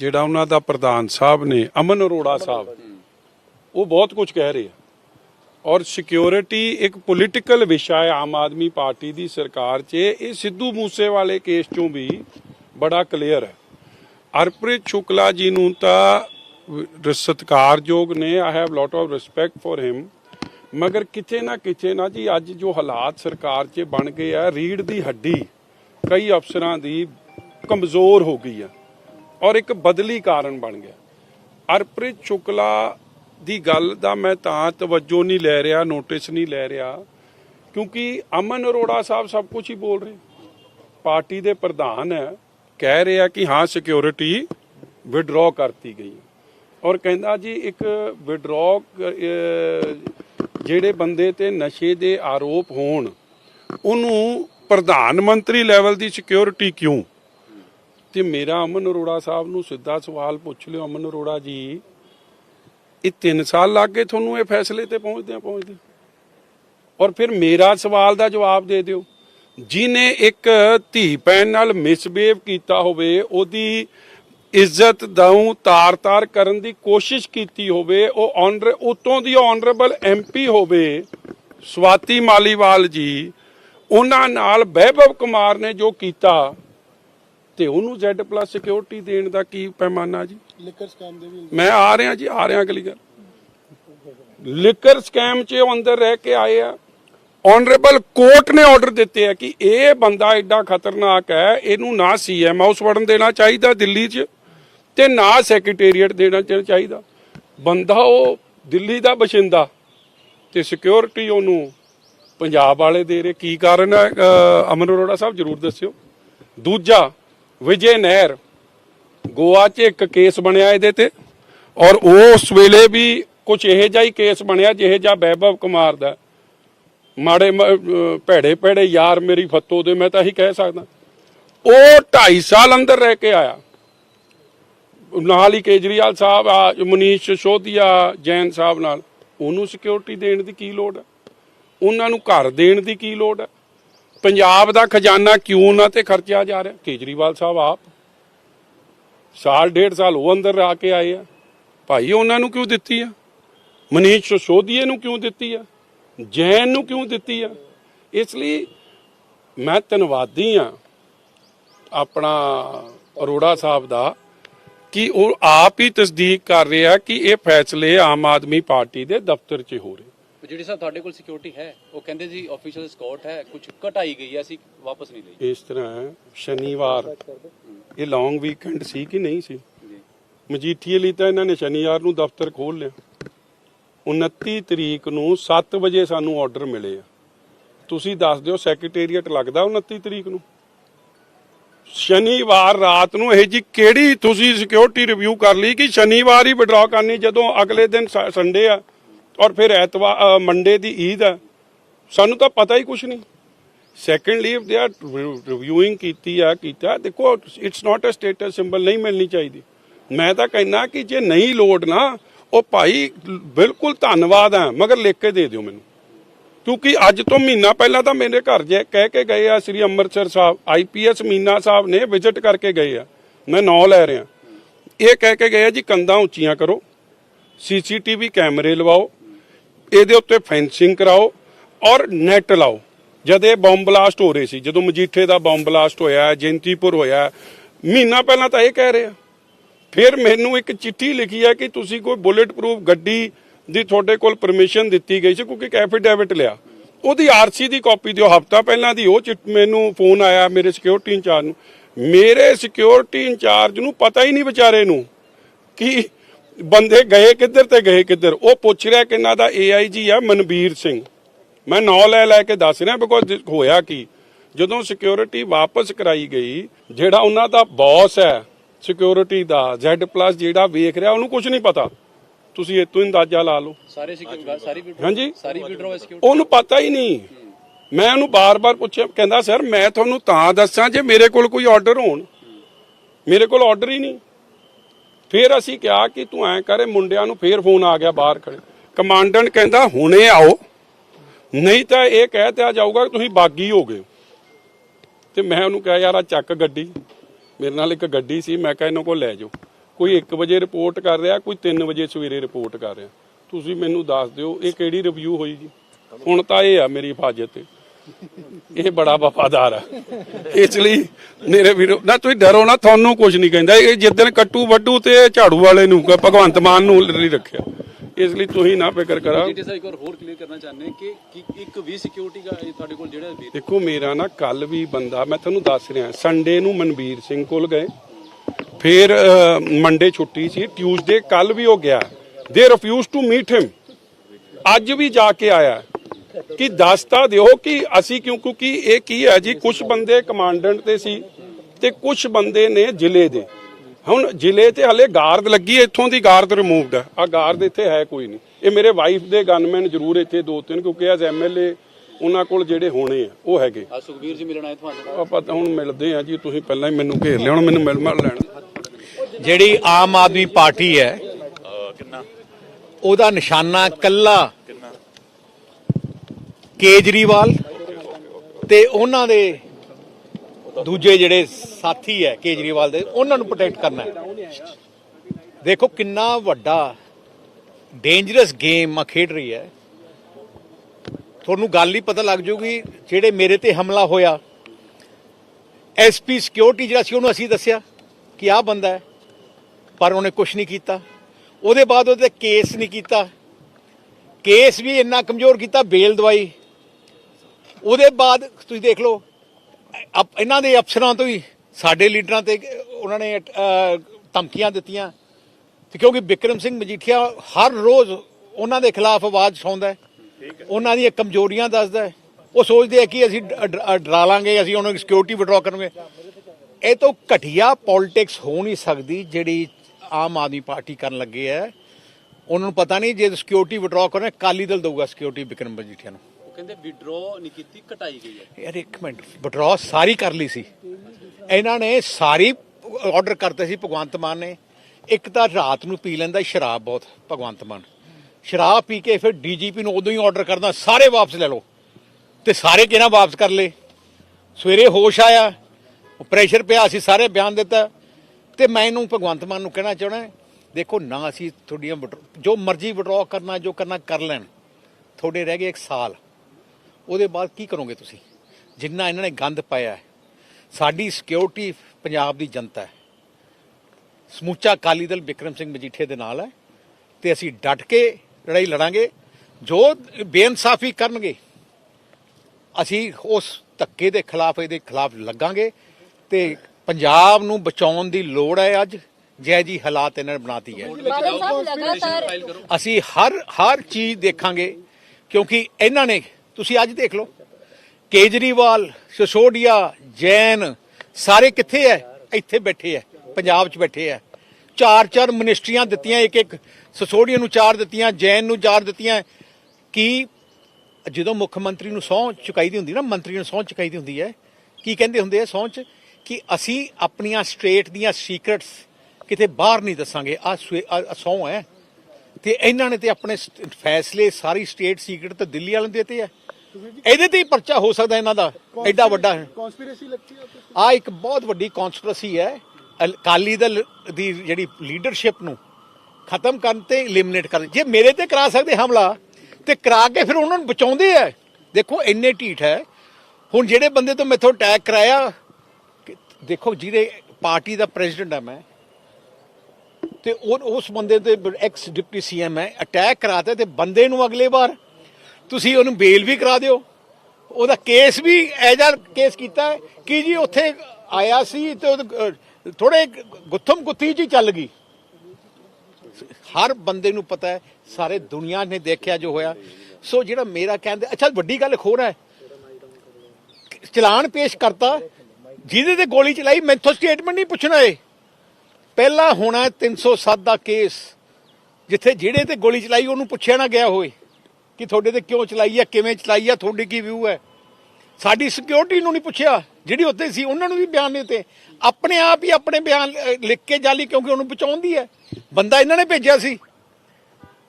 ਜਿਹੜਾ ਉਹਨਾਂ ਦਾ ਪ੍ਰਧਾਨ ਸਾਹਿਬ ਨੇ, ਅਮਨ ਅਰੋੜਾ ਸਾਹਿਬ, ਉਹ ਬਹੁਤ ਕੁਝ ਕਹਿ ਰਹੇ ਆ। ਔਰ ਸਿਕਿਉਰਿਟੀ ਇੱਕ ਪੋਲੀਟੀਕਲ ਵਿਸ਼ਾ ਹੈ ਆਮ ਆਦਮੀ ਪਾਰਟੀ ਦੀ ਸਰਕਾਰ 'ਚ। ਇਹ ਸਿੱਧੂ ਮੂਸੇਵਾਲੇ ਕੇਸ 'ਚੋਂ ਵੀ ਬੜਾ ਕਲੀਅਰ ਹੈ। ਅਰਪ੍ਰੀਤ ਸ਼ੁਕਲਾ ਜੀ ਨੂੰ ਤਾਂ ਸਤਿਕਾਰਯੋਗ ਨੇ। I have lot of respect for him ਮਗਰ ਕਿਤੇ ਨਾ ਕਿਤੇ ਨਾ ਜੀ, ਅੱਜ ਜੋ ਹਾਲਾਤ ਸਰਕਾਰ 'ਚ ਬਣ ਗਏ ਆ ਰੀੜ ਦੀ ਹੱਡੀ ਕਈ ਅਫਸਰਾਂ ਦੀ ਕਮਜ਼ੋਰ ਹੋ ਗਈ ਆ। ਔਰ ਇੱਕ ਬਦਲੀ ਕਾਰਨ ਬਣ ਗਿਆ। ਅਰਪ੍ਰੀਤ ਸ਼ੁਕਲਾ ਦੀ ਗੱਲ ਦਾ ਮੈਂ ਤਾਂ ਤਵੱਜੋ ਨਹੀਂ ਲੈ ਰਿਹਾ ਨੋਟਿਸ ਨਹੀਂ ਲੈ ਰਿਹਾ, ਕਿਉਂਕਿ ਅਮਨ ਅਰੋੜਾ ਸਾਹਿਬ ਸਭ ਕੁਝ ਹੀ ਬੋਲ ਰਹੇ। ਪਾਰਟੀ ਦੇ ਪ੍ਰਧਾਨ ਹੈ, ਕਹਿ ਰਿਹਾ ਕਿ ਹਾਂ ਸਿਕਿਉਰਿਟੀ ਵਿਡਰਾਅ ਕਰਤੀ ਗਈ ਔਰ ਕਹਿੰਦਾ ਜੀ, ਇੱਕ ਵਿਡਰਾਅ ਜਿਹੜੇ ਬੰਦੇ ਤੇ ਨਸ਼ੇ ਦੇ ਆਰੋਪ ਹੋਣ, ਉਹਨੂੰ ਪ੍ਰਧਾਨ ਮੰਤਰੀ ਲੈਵਲ ਦੀ ਸਿਕਿਉਰਿਟੀ ਕਿਉਂ? ਤੇ ਮੇਰਾ ਅਮਨ ਅਰੋੜਾ ਸਾਹਿਬ ਨੂੰ ਸਿੱਧਾ ਸਵਾਲ ਪੁੱਛ ਲਿਓ ਅਮਨ ਅਰੋੜਾ ਜੀ। ਇਹ 3 ਸਾਲ ਲੱਗ ਗਏ ਤੁਹਾਨੂੰ ਇਹ ਫੈਸਲੇ ਤੇ ਪਹੁੰਚਦਿਆਂ ਪਹੁੰਚਦੇ ਔਰ ਫਿਰ ਮੇਰਾ ਸਵਾਲ ਦਾ ਜਵਾਬ ਦੇ ਦਿਓ। ਜਿਨੇ ਇੱਕ ਧੀ ਭੈਣ ਨਾਲ ਮਿਸਬੀਹੇਵ ਕੀਤਾ ਹੋਵੇ, ਉਹਦੀ ਇੱਜ਼ਤ ਦਾਉ ਤਾਰ-ਤਾਰ ਕਰਨ ਦੀ ਕੋਸ਼ਿਸ਼ ਕੀਤੀ ਹੋਵੇ, ਉਹ ਆਨਰ ਉਤੋਂ ਦੀ ਆਨਰੇਬਲ ਐਮਪੀ ਹੋਵੇ, ਸਵਾਤੀ ਮਾਲੀਵਾਲ ਜੀ, ਉਹਨਾਂ ਨਾਲ ਵੈਭਵ ਕੁਮਾਰ ਨੇ ਜੋ ਕੀਤਾ ਤੇ ਉਹਨੂੰ Z+ ਸਿਕਿਉਰਿਟੀ ਦੇਣ ਦਾ ਕੀ ਪੈਮਾਨਾ ਜੀ? ਲਿਕਰ ਸਕੈਮ ਦੇ ਵੀ ਮੈਂ ਆ ਰਿਹਾ ਜੀ ਆ ਰਿਹਾ ਅਗਲੀ ਗੱਲ। ਲਿਕਰ ਸਕੈਮ 'ਚ ਉਹ ਅੰਦਰ ਰਹਿ ਕੇ ਆਏ ਆ। ਆਨਰੇਬਲ ਕੋਰਟ ਨੇ ਆਰਡਰ ਦਿੱਤੇ ਆ ਕਿ ਇਹ ਬੰਦਾ ਐਡਾ ਖਤਰਨਾਕ ਹੈ ਇਹਨੂੰ ਨਾ ਸੀਐਮ ਹਾਊਸ ਵੜਨ ਦੇਣਾ ਚਾਹੀਦਾ ਦਿੱਲੀ 'ਚ ਤੇ ਨਾ ਸੈਕਟਰੀਏਟ ਦੇਣਾ ਚਾਹੀਦਾ। ਬੰਦਾ ਉਹ ਦਿੱਲੀ ਦਾ ਬਸ਼ਿੰਦਾ ਤੇ ਸਿਕਿਉਰਿਟੀ ਉਹਨੂੰ ਪੰਜਾਬ ਵਾਲੇ ਦੇ ਰਹੇ। ਕੀ ਕਾਰਨ ਹੈ? ਅਮਨ ਅਰੋੜਾ ਸਾਹਿਬ ਜਰੂਰ ਦੱਸਿਓ। ਦੂਜਾ ਵਿਜੇ ਨਹਿਰ ਗੋਆ 'ਚ ਇੱਕ ਕੇਸ ਬਣਿਆ ਇਹਦੇ ਤੇ ਔਰ ਉਸ ਵੇਲੇ ਵੀ ਕੁਝ ਇਹੋ ਜਿਹਾ ਹੀ ਕੇਸ ਬਣਿਆ ਜਿਹੇ ਜਿਹਾ ਵੈਭਵ ਕੁਮਾਰ ਦਾ। ਮਾੜੇ ਮ- ਭੈੜੇ ਭੈੜੇ ਯਾਰ ਮੇਰੀ ਫੱਤੋ ਦੇ, ਮੈਂ ਤਾਂ ਇਹੀ ਕਹਿ ਸਕਦਾ। ਉਹ 2.5 ਸਾਲ ਅੰਦਰ ਰਹਿ ਕੇ ਆਇਆ। ਨਾਲ ਹੀ ਕੇਜਰੀਵਾਲ ਸਾਹਿਬ, ਆ, ਮਨੀਸ਼ ਸਿਸੋਦੀਆ ਜੈਨ ਸਾਹਿਬ ਨਾਲ। ਉਹਨੂੰ ਸਿਕਿਉਰਿਟੀ ਦੇਣ ਦੀ ਕੀ ਲੋੜ ਹੈ ਉਹਨਾਂ ਨੂੰ ਘਰ ਦੇਣ ਦੀ ਕੀ ਲੋੜ ਹੈ ਪੰਜਾਬ ਦਾ ਖਜ਼ਾਨਾ ਕਿਉਂ ਉਹਨਾਂ ਤੇ ਖਰਚਿਆ ਜਾ ਰਿਹਾ? ਕੇਜਰੀਵਾਲ ਸਾਹਿਬ ਆਪ ਸਾਲ, ਡੇਢ ਸਾਲ ਉਹ ਅੰਦਰ ਆ ਕੇ ਆਏ ਆ। ਭਾਈ ਉਹਨਾਂ ਨੂੰ ਕਿਉਂ ਦਿੱਤੀ ਆ? ਮਨੀਸ਼ ਸਿਸੋਦੀਏ ਨੂੰ ਕਿਉਂ ਦਿੱਤੀ ਆ? ਜੈਨ ਨੂੰ ਕਿਉਂ ਦਿੱਤੀ ਆ? ਇਸ ਲਈ ਮੈਂ ਧੰਨਵਾਦੀ ਆ ਆਪਣਾ ਅਰੋੜਾ ਸਾਹਿਬ ਦਾ ਕਿ ਉਹ ਆਪ ਹੀ ਤਸਦੀਕ ਕਰ ਰਿਹਾ ਕਿ ਇਹ ਫੈਸਲੇ ਆਮ ਆਦਮੀ ਪਾਰਟੀ ਦੇ ਦਫ਼ਤਰ 'ਚ ਹੋ ਰਹੇ। ਜਿਹੜੀ ਸਾਹਿਬ ਤੁਹਾਡੇ ਕੋਲ ਸਿਕਿਉਰਿਟੀ ਹੈ ਉਹ ਕਹਿੰਦੇ ਜੀ ਆਫੀਸ਼ੀਅਲ ਸਕਾਟ ਹੈ ਕੁਝ ਘਟਾਈ ਗਈ ਹੈ ਅਸੀਂ ਵਾਪਸ ਨਹੀਂ ਲਈ। ਇਸ ਤਰ੍ਹਾਂ ਸ਼ਨੀਵਾਰ। ਇਹ ਲੌਂਗ ਵੀਕਐਂਡ ਸੀ ਕਿ ਨਹੀਂ ਸੀ? ਜੀ। ਮਜੀਠੀਏ ਲਈ ਤਾਂ ਇਹਨਾਂ ਨੇ ਸ਼ਨੀਵਾਰ ਨੂੰ ਦਫ਼ਤਰ ਖੋਲ ਲਿਆ। 29 ਤਰੀਕ ਨੂੰ 7 ਵਜੇ ਸਾਨੂੰ ਆਰਡਰ ਮਿਲੇ ਆ। ਤੁਸੀਂ ਦੱਸ ਦਿਓ ਸੈਕਟਰੀਏਟ ਲੱਗਦਾ 29 ਤਰੀਕ ਨੂੰ? ਸ਼ਨੀਵਾਰ ਰਾਤ ਨੂੰ ਇਹ ਜੀ ਕਿਹੜੀ ਤੁਸੀਂ ਸਿਕਿਉਰਿਟੀ ਰਿਵਿਊ ਕਰ ਲਈ ਕਿ ਸ਼ਨੀਵਾਰ ਹੀ ਵਿਡਰਾ ਕਰਨੀ ਜਦੋਂ ਅਗਲੇ ਦਿਨ ਸੰਡੇ ਆ? ਔਰ ਫਿਰ ਐਤਵਾਰ ਮੰਡੇ ਦੀ ਈਦ ਹੈ ਸਾਨੂੰ ਤਾਂ ਪਤਾ ਹੀ ਕੁਝ ਨਹੀਂ। Secondly if they are reviewing ਕੀਤੀ ਆ, ਕੀਤਾ ਦੇਖੋ it's not a status symbol ਨਹੀਂ ਮਿਲਣੀ ਚਾਹੀਦੀ। ਮੈਂ ਤਾਂ ਕਹਿੰਦਾ ਕਿ ਜੇ ਨਹੀਂ ਲੋੜ ਨਾ, ਉਹ ਭਾਈ ਬਿਲਕੁਲ ਧੰਨਵਾਦ ਹੈ ਮਗਰ ਲਿਖ ਕੇ ਦੇ ਦਿਓ ਮੈਨੂੰ। ਕਿਉਂਕਿ ਅੱਜ ਤੋਂ ਮਹੀਨਾ ਪਹਿਲਾਂ ਤਾਂ ਮੇਰੇ ਘਰ ਜੇ ਕਹਿ ਕੇ ਗਏ ਆ, ਸ੍ਰੀ ਅੰਮ੍ਰਿਤਸਰ ਸਾਹਿਬ ਆਈਪੀਐਸ ਮੀਨਾ ਸਾਹਿਬ ਨੇ ਵਿਜ਼ਿਟ ਕਰਕੇ ਗਏ ਆ। ਮੈਂ ਨਾਂ ਲੈ ਰਿਹਾ। ਇਹ ਕਹਿ ਕੇ ਗਏ ਆ ਜੀ, ਕੰਧਾਂ ਉੱਚੀਆਂ ਕਰੋ। ਸੀਸੀਟੀਵੀ ਕੈਮਰੇ ਲਵਾਓ। ਇਹਦੇ ਉੱਤੇ ਫੈਂਸਿੰਗ ਕਰਾਓ ਔਰ ਨੈਟ ਲਾਓ। ਜਦ ਇਹ ਬੰਬ ਬਲਾਸਟ ਹੋ ਰਹੇ ਸੀ, ਜਦੋਂ ਮਜੀਠੇ ਦਾ ਬੰਬ ਬਲਾਸਟ ਹੋਇਆ, ਜੈਂਤੀਪੁਰ ਹੋਇਆ, ਮਹੀਨਾ ਪਹਿਲਾਂ ਤਾਂ ਇਹ ਕਹਿ ਰਹੇ ਆ। ਫਿਰ ਮੈਨੂੰ ਇੱਕ ਚਿੱਠੀ ਲਿਖੀ ਹੈ ਕਿ ਤੁਸੀਂ ਕੋਈ ਬੁਲੇਟ ਪ੍ਰੂਫ ਗੱਡੀ ਦੀ ਤੁਹਾਡੇ ਕੋਲ ਪਰਮਿਸ਼ਨ ਦਿੱਤੀ ਗਈ ਸੀ, ਕਿਉਂਕਿ ਇੱਕ ਐਫੀਡੈਵਿਟ ਲਿਆ। ਉਹਦੀ ਆਰਸੀ ਦੀ ਕਾਪੀ ਦਿਓ, ਹਫਤਾ ਪਹਿਲਾਂ ਦੀ ਉਹ ਚਿੱਠ ਮੈਨੂੰ ਫੋਨ ਆਇਆ ਮੇਰੇ ਸਿਕਿਉਰਿਟੀ ਇੰਚਾਰਜ ਨੂੰ। ਮੇਰੇ ਸਿਕਿਉਰਿਟੀ ਇੰਚਾਰਜ ਨੂੰ ਪਤਾ ਹੀ ਨਹੀਂ ਵਿਚਾਰੇ ਨੂੰ ਕਿ ਬੰਦੇ ਗਏ ਕਿੱਧਰ ਤੇ ਗਏ ਕਿੱਧਰ? ਉਹ ਪੁੱਛ ਰਿਹਾ ਕਿ ਇਹਨਾਂ ਦਾ ਏਆਈਜੀ ਆ ਮਨਬੀਰ ਸਿੰਘ। ਮੈਂ ਨਾਂ ਲੈ ਲੈ ਕੇ ਦੱਸ ਰਿਹਾ ਬਿਕੋਜ਼ ਹੋਇਆ ਕੀ? ਜਦੋਂ ਸਿਕਿਉਰਿਟੀ ਵਾਪਸ ਕਰਾਈ ਗਈ ਜਿਹੜਾ ਉਹਨਾਂ ਦਾ ਬੌਸ ਹੈ ਸਿਕਿਉਰਿਟੀ ਦਾ Z+ ਜਿਹੜਾ ਵੇਖ ਰਿਹਾ ਉਹਨੂੰ ਕੁਝ ਨਹੀਂ ਪਤਾ। ਤੁਸੀਂ ਇਤੋਂ ਅੰਦਾਜ਼ਾ ਲਾ ਲਓ। ਸਾਰੇ ਸਾਰੀ ਹਾਂਜੀ? ਸਾਰੀ ਵਿਡਰੋ ਸਿਕਿਉਰਿਟੀ ਉਹਨੂੰ ਪਤਾ ਹੀ ਨਹੀਂ। ਮੈਂ ਉਹਨੂੰ ਬਾਰ-ਬਾਰ ਪੁੱਛਿਆ ਕਹਿੰਦਾ ਸਰ ਮੈਂ ਤੁਹਾਨੂੰ ਤਾਂ ਦੱਸਾਂ ਜੇ ਮੇਰੇ ਕੋਲ ਕੋਈ ਆਰਡਰ ਹੋਣ। ਮੇਰੇ ਕੋਲ ਆਰਡਰ ਹੀ ਨਹੀਂ। ਫਿਰ ਅਸੀਂ ਕਿਹਾ ਕਿ ਤੂੰ ਐਂ ਕਰੇ ਮੁੰਡਿਆਂ ਨੂੰ ਫੇਰ ਫੋਨ ਆ ਗਿਆ ਬਾਹਰ ਖੜੇ। ਕਮਾਂਡੈਂਟ ਕਹਿੰਦਾ, ਹੁਣੇ ਆਓ। ਨਹੀਂ ਤਾਂ ਇਹ ਕਹਿ ਤਿਆ ਜਾਊਗਾ ਕਿ ਤੁਸੀਂ ਬਾਗੀ ਹੋ ਗਏ ਤੇ ਮੈਂ ਉਹਨੂੰ ਕਿਹਾ, ਯਾਰ ਆ ਚੱਕ ਗੱਡੀ। ਮੇਰੇ ਨਾਲ ਇੱਕ ਗੱਡੀ ਸੀ, ਮੈਂ ਕਿਹਾ ਇਹਨਾਂ ਕੋਲ ਲੈ ਜਾਓ। ਕੋਈ 1 ਵਜੇ ਰਿਪੋਰਟ ਕਰ ਰਿਹਾ, ਕੋਈ 3 ਵਜੇ ਸਵੇਰੇ ਰਿਪੋਰਟ ਕਰ ਰਿਹਾ। ਤੁਸੀਂ ਮੈਨੂੰ ਦੱਸ ਦਿਓ, ਇਹ ਕਿਹੜੀ ਰਿਵਿਊ ਹੋਈ ਜੀ? ਹੁਣ ਤਾਂ ਇਹ ਆ ਮੇਰੀ ਹਿਫਾਜ਼ਤ ਤੇ। ਇਹ ਬੜਾ ਵਫਾਦਾਰ ਆ। ਇਸ ਲਈ ਮੇਰੇ ਵੀਰੋ ਨਾ ਤੁਸੀਂ ਡਰੋ ਨਾ ਤੁਹਾਨੂੰ ਕੁਝ ਨਹੀਂ ਕਹਿੰਦਾ। ਇਹ ਜਿੱਦਣ ਕੱਟੂ ਵੱਡੂ ਤੇ ਝਾੜੂ ਵਾਲੇ ਨੂੰ ਭਗਵੰਤ ਮਾਨ ਨੂੰ ਨਹੀਂ ਰੱਖਿਆ। ਇਸ ਲਈ ਤੁਸੀਂ ਨਾ ਫਿਕਰ ਕਰਾ। ਜੀਟੀ ਸਾਹਿਬ ਇੱਕ ਵਾਰ ਹੋਰ ਕਲੀਅਰ ਕਰਨਾ ਚਾਹੁੰਦੇ ਕਿ ਇੱਕ ਵੀ ਸਿਕਿਉਰਿਟੀ ਦਾ ਤੁਹਾਡੇ ਕੋਲ ਜਿਹੜਾ ਦੇਖੋ ਮੇਰਾ ਨਾ ਕੱਲ ਵੀ ਬੰਦਾ ਮੈਂ ਤੁਹਾਨੂੰ ਦੱਸ ਰਿਹਾ ਸੰਡੇ ਨੂੰ ਮਨਵੀਰ ਸਿੰਘ ਕੋਲ ਗਏ। ਫਿਰ ਮੰਡੇ ਛੁੱਟੀ ਸੀ ਟਿਊਜ਼ਡੇ ਕੱਲ ਵੀ ਉਹ ਗਿਆ। ਦੇ ਰਿਫਿਊਜ਼ ਟੂ ਮੀਟ ਹਿਮ ਅੱਜ ਵੀ ਜਾ ਕੇ ਆਇਆ। ਕਿ ਦੱਸ ਤਾਂ ਦਿਓ ਕਿ ਅਸੀਂ ਕਿਉਂ ਕਿਉਂਕਿ ਇਹ ਕੀ ਹੈ ਜੀ ਕੁਝ ਬੰਦੇ ਕਮਾਂਡੈਂਟ ਤੇ ਸੀ ਤੇ ਕੁਝ ਬੰਦੇ ਨੇ ਜ਼ਿਲ੍ਹੇ ਦੇ। ਹੁਣ ਜ਼ਿਲ੍ਹੇ ਤੇ ਹਲੇ ਗਾਰਡ ਲੱਗੀ ਹੈ, ਇੱਥੋਂ ਦੀ ਗਾਰਡ ਰਿਮੂਵਡ ਹੈ। ਆ ਗਾਰਡ ਇੱਥੇ ਹੈ ਕੋਈ ਨਹੀਂ। ਇਹ ਮੇਰੇ ਵਾਈਫ ਦੇ ਗਨਮੈਨ ਜ਼ਰੂਰ ਇੱਥੇ ਦੋ ਤਿੰਨ ਕਿਉਂਕਿ ਐਜ਼ ਐਮਐਲਏ ਉਹਨਾਂ ਕੋਲ ਜਿਹੜੇ ਹੋਣੇ ਆ ਉਹ ਹੈਗੇ। ਅੱਜ ਸੁਖਬੀਰ ਜੀ ਮਿਲਣ ਆਏ ਤੁਹਾਨੂੰ ਆਪਾਂ ਤਾਂ ਹੁਣ ਮਿਲਦੇ ਆ ਜੀ ਤੁਸੀਂ ਪਹਿਲਾਂ ਹੀ ਮੈਨੂੰ ਘੇਰ ਲਿਆ ਹੁਣ ਮੈਨੂੰ ਮਿਲ ਮਿਲ ਲੈਣ। ਜਿਹੜੀ ਆਮ ਆਦਮੀ ਪਾਰਟੀ ਹੈ ਉਹਦਾ ਨਿਸ਼ਾਨਾ ਕੱਲਾ ਕੇਜਰੀਵਾਲ ਤੇ ਉਹਨਾਂ ਦੇ ਦੂਜੇ ਜਿਹੜੇ ਸਾਥੀ ਹੈ ਕੇਜਰੀਵਾਲ ਦੇ, ਉਹਨਾਂ ਨੂੰ ਪ੍ਰੋਟੈਕਟ ਕਰਨਾ ਹੈ। ਦੇਖੋ ਕਿੰਨਾ ਵੱਡਾ ਡੇਂਜਰਸ ਗੇਮ ਆ, ਖੇਡ ਰਹੀ ਹੈ। ਤੁਹਾਨੂੰ ਗੱਲ ਹੀ ਪਤਾ ਲੱਗ ਜਾਊਗੀ ਜਿਹੜੇ ਮੇਰੇ ਤੇ ਹਮਲਾ ਹੋਇਆ। ਐਸਪੀ ਸਿਕਿਉਰਿਟੀ ਜਿਹੜਾ ਸੀ, ਉਹਨੂੰ ਅਸੀਂ ਦੱਸਿਆ ਕਿ ਆਹ ਬੰਦਾ ਹੈ, ਪਰ ਉਹਨੇ ਕੁਝ ਨਹੀਂ ਕੀਤਾ। ਉਹਦੇ ਬਾਅਦ ਉਹਦੇ ਤੇ ਕੇਸ ਨਹੀਂ ਕੀਤਾ। ਕੇਸ ਵੀ ਇੰਨਾ ਕਮਜ਼ੋਰ ਕੀਤਾ, ਬੇਲ ਦਵਾਈ ਉਹਦੇ ਬਾਅਦ ਤੁਸੀਂ ਦੇਖ ਲਓ, ਅਪ- ਇਹਨਾਂ ਦੇ ਅਫਸਰਾਂ ਤੋਂ ਹੀ ਸਾਡੇ ਲੀਡਰਾਂ ਤੇ ਉਹਨਾਂ ਨੇ ਧਮਕੀਆਂ ਦਿੱਤੀਆਂ। ਤੇ ਕਿਉਂਕਿ ਵਿਕਰਮ ਸਿੰਘ ਮਜੀਠੀਆ ਹਰ ਰੋਜ਼ ਉਹਨਾਂ ਦੇ ਖਿਲਾਫ ਆਵਾਜ਼ ਉਠਾਉਂਦਾ ਉਹਨਾਂ ਦੀਆਂ ਕਮਜ਼ੋਰੀਆਂ ਦੱਸਦਾ ਉਹ ਸੋਚਦੇ ਆ ਕਿ ਅਸੀਂ ਡ- ਡਰਾ ਲਾਂਗੇ, ਅਸੀਂ ਉਹਨਾਂ ਦੀ ਸਿਕਿਉਰਿਟੀ ਵਿਡਰਾ ਕਰਾਂਗੇ ਇਹ ਤੋਂ ਘਟੀਆ ਪੋਲਿਟਿਕਸ ਹੋ ਨਹੀਂ ਸਕਦੀ ਜਿਹੜੀ ਆਮ ਆਦਮੀ ਪਾਰਟੀ ਕਰਨ ਲੱਗੇ ਹੈ। ਉਹਨਾਂ ਨੂੰ ਪਤਾ ਨਹੀਂ ਜੇ ਸਿਕਿਉਰਿਟੀ ਵਿਡਰਾ ਕਰਨਾ ਕਾਲੀ ਦਲ ਦਊਗਾ ਸਿਕਿਉਰਿਟੀ ਵਿਕਰਮ ਮਜੀਠੀਆ ਨੂੰ। ਕਹਿੰਦੇ ਵਿਡਰੋ ਨਹੀਂ ਕੀਤੀ, ਘਟਾਈ ਗਈ ਹੈ। ਯਾਰ ਇੱਕ ਮਿੰਟ ਵਿਡਰਾ ਸਾਰੀ ਕਰ ਲਈ ਸੀ। ਇਹਨਾਂ ਨੇ ਸਾਰੀ ਆਰਡਰ ਕਰਤੇ ਸੀ ਭਗਵੰਤ ਮਾਨ ਨੇ। ਇੱਕ ਤਾਂ ਰਾਤ ਨੂੰ ਪੀ ਲੈਂਦਾ ਸ਼ਰਾਬ ਬਹੁਤ, ਭਗਵੰਤ ਮਾਨ। ਸ਼ਰਾਬ ਪੀ ਕੇ ਫਿਰ ਡੀਜੀਪੀ ਨੂੰ ਉਦੋਂ ਹੀ ਆਰਡਰ ਕਰਦਾ, ਸਾਰੇ ਵਾਪਸ ਲੈ ਲਓ। ਤੇ ਸਾਰੇ ਕਿਹਨਾਂ ਵਾਪਸ ਕਰ ਲਏ? ਸਵੇਰੇ ਹੋਸ਼ ਆਇਆ ਪ੍ਰੈਸ਼ਰ ਪਿਆ ਅਸੀਂ ਸਾਰੇ ਬਿਆਨ ਦਿੱਤਾ। ਤੇ ਮੈਂ ਇਹਨੂੰ ਭਗਵੰਤ ਮਾਨ ਨੂੰ ਕਹਿਣਾ ਚਾਹਣਾ ਦੇਖੋ ਨਾ ਅਸੀਂ ਤੁਹਾਡੀਆਂ withdraw- ਜੋ ਮਰਜ਼ੀ ਵਿਡਰਾਅ ਕਰਨਾ, ਜੋ ਕਰਨਾ ਕਰ ਲੈਣ। ਤੁਹਾਡੇ ਰਹਿ ਗਏ ਇੱਕ ਸਾਲ। ਉਹਦੇ ਬਾਅਦ ਕੀ ਕਰੋਗੇ ਤੁਸੀਂ? ਜਿੰਨਾ ਇਹਨਾਂ ਨੇ ਗੰਦ ਪਾਇਆ ਹੈ ਸਾਡੀ ਸਿਕਿਉਰਿਟੀ ਪੰਜਾਬ ਦੀ ਜਨਤਾ ਹੈ। ਸਮੁੱਚਾ ਅਕਾਲੀ ਦਲ ਵਿਕਰਮ ਸਿੰਘ ਮਜੀਠੇ ਦੇ ਨਾਲ ਹੈ ਤੇ ਅਸੀਂ ਡਟ ਕੇ ਲੜਾਈ ਲੜਾਂਗੇ ਜੋ ਬੇਇਨਸਾਫੀ ਕਰਨਗੇ ਅਸੀਂ ਉਸ ਧੱਕੇ ਦੇ ਖਿਲਾਫ ਇਹਦੇ ਖਿਲਾਫ ਲੱਗਾਂਗੇ ਤੇ ਪੰਜਾਬ ਨੂੰ ਬਚਾਉਣ ਦੀ ਲੋੜ ਹੈ ਅੱਜ ਜੈ ਜੀ ਹਾਲਾਤ ਇਹਨਾਂ ਨੇ ਬਣਾਤੀ ਹੈ। ਅਸੀਂ ਹਰ ਹਰ ਚੀਜ਼ ਦੇਖਾਂਗੇ ਕਿਉਂਕਿ ਇਹਨਾਂ ਨੇ ਤੁਸੀਂ ਅੱਜ ਦੇਖ ਲਓ, ਕੇਜਰੀਵਾਲ, ਸਸੋਡੀਆ, ਜੈਨ, ਸਾਰੇ ਕਿੱਥੇ ਐ? ਇੱਥੇ ਬੈਠੇ ਐ, ਪੰਜਾਬ 'ਚ ਬੈਠੇ ਐ। ਚਾਰ ਚਾਰ ਮਿਨਿਸਟਰੀਆਂ ਦਿੱਤੀਆਂ, ਇੱਕ ਇੱਕ ਸਸੋਡੀਆ ਨੂੰ ਚਾਰ ਦਿੱਤੀਆਂ, ਜੈਨ ਨੂੰ ਚਾਰ ਦਿੱਤੀਆਂ। ਕੀ ਜਦੋਂ ਮੁੱਖ ਮੰਤਰੀ ਨੂੰ ਸਹੁੰ ਚੁਕਾਈ ਦੀ ਹੁੰਦੀ ਨਾ, ਮੰਤਰੀ ਨੂੰ ਸਹੁੰ ਚੁਕਾਈ ਦੀ ਹੁੰਦੀ ਹੈ ਕੀ ਕਹਿੰਦੇ ਹੁੰਦੇ ਆ ਸਹੁੰ ਚ? ਕਿ ਅਸੀਂ ਆਪਣੀਆਂ ਸਟੇਟ ਦੀਆਂ ਸੀਕ੍ਰੇਟਸ ਕਿਤੇ ਬਾਹਰ ਨਹੀਂ ਦੱਸਾਂਗੇ ਆ ਸਹੁੰ ਹੈ ਤੇ ਇਹਨਾਂ ਨੇ ਤੇ ਆਪਣੇ ਫੈਸਲੇ, ਸਾਰੀ ਸਟੇਟ ਸੀਕ੍ਰੇਟ ਤਾਂ ਦਿੱਲੀ ਵਾਲਿਆਂ ਦੇ 'ਤੇ ਹੈ ਇਹਦੇ ਤੇ ਹੀ ਪਰਚਾ ਹੋ ਸਕਦਾ ਇਹਨਾਂ ਦਾ ਐਡਾ ਵੱਡਾ। ਆ ਇੱਕ ਬਹੁਤ ਵੱਡੀ ਕਨਸਪੀਰੇਸੀ ਹੈ। ਅਕਾਲੀ ਦਲ ਦੀ ਜਿਹੜੀ ਲੀਡਰਸ਼ਿਪ ਨੂੰ ਖਤਮ ਕਰਨ ਤੇ ਐਲੀਮੀਨੇਟ ਕਰਨ। ਜੇ ਮੇਰੇ ਤੇ ਕਰਾ ਸਕਦੇ ਹਮਲਾ ਤੇ ਕਰਾ ਕੇ ਫਿਰ ਉਹਨਾਂ ਨੂੰ ਬਚਾਉਂਦੇ ਆ। ਦੇਖੋ ਇੰਨੇ ਢੀਠ ਹੈ। ਹੁਣ ਜਿਹੜੇ ਬੰਦੇ ਤੋਂ ਮੈਥੋਂ ਅਟੈਕ ਕਰਾਇਆ ਦੇਖੋ ਜਿਹਦੇ ਪਾਰਟੀ ਦਾ ਪ੍ਰੈਜ਼ੀਡੈਂਟ ਆ ਮੈਂ ਤੇ ਉਹ ਉਸ ਬੰਦੇ ਤੇ ਐਕਸ ਡਿਪਟੀ ਸੀਐਮ ਹੈ ਅਟੈਕ ਕਰਾਤਾ ਤੇ ਬੰਦੇ ਨੂੰ ਅਗਲੇ ਵਾਰ ਤੁਸੀਂ ਉਹਨੂੰ ਬੇਲ ਵੀ ਕਰਾ ਦਿਓ। ਉਹਦਾ ਕੇਸ ਵੀ ਐਜਾ ਕੇਸ ਕੀਤਾ ਕਿ ਜੀ ਉੱਥੇ ਆਇਆ ਸੀ ਤੇ ਥੋੜੇ ਗੁੱਥਮ ਗੁੱਥੀ ਜੀ ਚੱਲ ਗਈ। ਹਰ ਬੰਦੇ ਨੂੰ ਪਤਾ ਹੈ, ਸਾਰੇ ਦੁਨੀਆ ਨੇ ਦੇਖਿਆ ਜੋ ਹੋਇਆ। ਸੋ ਜਿਹੜਾ ਮੇਰਾ ਕਹਿੰਦੇ, ਅੱਛਾ ਵੱਡੀ ਗੱਲ ਖੋਰ ਹੈ। ਚਲਾਨ ਪੇਸ਼ ਕਰਤਾ, ਜਿਹਦੇ ਤੇ ਗੋਲੀ ਚਲਾਈ, ਮੈਂਥੋ ਸਟੇਟਮੈਂਟ ਨਹੀਂ ਪੁੱਛਣਾ ਏ ਪਹਿਲਾ ਹੋਣਾ ਹੈ 307 ਦਾ ਕੇਸ, ਜਿੱਥੇ ਜਿਹੜੇ ਤੇ ਗੋਲੀ ਚਲਾਈ ਉਹਨੂੰ ਪੁੱਛਿਆ ਨਾ ਗਿਆ ਹੋਵੇ। ਕਿ ਤੁਹਾਡੇ ਤੇ ਕਿਉਂ ਚਲਾਈ ਹੈ ਕਿਵੇਂ ਚਲਾਈ ਹੈ ਤੁਹਾਡੀ ਕੀ ਵਿਊ ਹੈ ਸਾਡੀ ਸਿਕਿਉਰਿਟੀ ਨੂੰ ਨਹੀਂ ਪੁੱਛਿਆ ਜਿਹੜੀ ਉੱਥੇ ਸੀ ਉਹਨਾਂ ਨੂੰ ਵੀ ਬਿਆਨ ਨਹੀਂ ਦਿੱਤੇ ਆਪਣੇ ਆਪ ਹੀ ਆਪਣੇ ਬਿਆਨ ਲਿਖ ਕੇ ਜਾਲੀ ਕਿਉਂਕਿ ਉਹਨੂੰ ਬਚਾਉਂਦੀ ਹੈ ਬੰਦਾ ਇਹਨਾਂ ਨੇ ਭੇਜਿਆ ਸੀ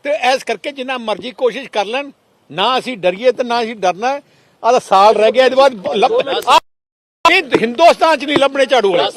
ਤੇ ਐਸ ਕਰਕੇ ਜਿੰਨਾ ਮਰਜ਼ੀ ਕੋਸ਼ਿਸ਼ ਕਰ ਲੈਣ ਨਾ ਅਸੀਂ ਡਰੀਏ ਤੇ ਨਾ ਅਸੀਂ ਡਰਨਾ ਆਹ ਸਾਲ ਰਹਿ ਗਿਆ ਇਹਦੇ ਬਾਅਦ ਇਹ ਹਿੰਦੁਸਤਾਨ 'ਚ ਨਹੀਂ ਲੱਭਣੇ ਝਾੜੂ ਵਾਲੇ